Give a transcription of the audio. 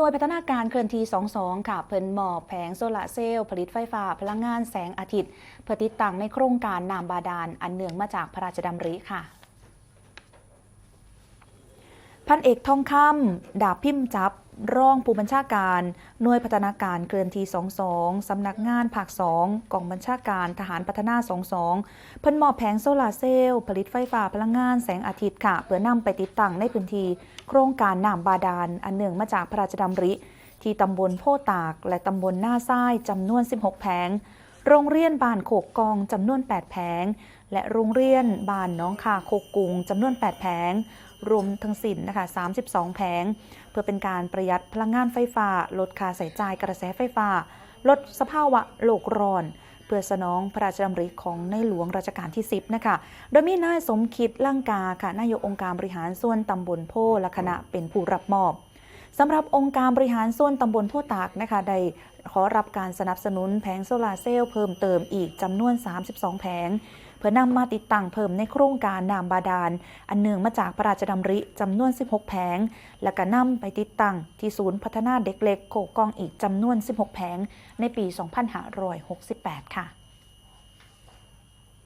หน่วยพัฒนาการเคลื่อนที่ 22 ค่ะเพิ่นมอบแผงโซลาร์เซลล์ผลิตไฟฟ้า พลังงานแสงอาทิตย์เพื่อติดตั้งในโครงการน้ำบาดาลอันเนื่องมาจากพระราชดำริค่ะพันเอกทองคำดาบพิมพ์จับ รองผู้บัญชาการหน่วยพัฒนาการเคลื่อนที่ 22 สำนักงานภาค 2กองบัญชาการทหารพัฒนา 22 เพิ่นมอบแผงโซลาร์เซลล์ผลิตไฟฟ้าพลังงานแสงอาทิตย์ค่ะ เพื่อนำไปติดตั้งในพื้นที่โครงการน้ำบาดาล อันเนื่องมาจากพระราชดำริ ที่ตำบลโพตาก และตำบลหน้าซ้ายจำนวน 16 แผง โรงเรียนบ้านโขกกองจำนวน 8 แผง และโรงเรียนบ้านน้องคาโคกกุงจำนวน 8 แผง รวมทั้งสิ้นนะคะ 32 แผง เพื่อเป็นการประหยัดพลังงานไฟฟ้า ลดค่าใช้จ่ายกระแสไฟฟ้า ลดสภาวะโลกร้อน เพื่อสนองพระราชดำริของในหลวงรัชกาลที่ 10 นะคะ โดยมีนายสมคิดล่างกาค่ะนายกองค์การบริหารส่วนตำบลโพและคณะเป็นผู้รับมอบ สำหรับองค์การบริหารส่วนตำบลโพตากนะคะได้ขอรับการสนับสนุนแผงโซลาร์เซลล์เพิ่มเติมอีกจำนวน 32 แผง เพื่อนำมาติดตั้งเพิ่มในโครงการน้ำบาดาล อันเนื่องมาจากพระราชดำริจำนวน 16 แผง และก็นำไปติดตั้งที่ศูนย์พัฒนาเด็กเล็กโคกองอีกจำนวน 16 แผง ในปี 2568 ค่ะ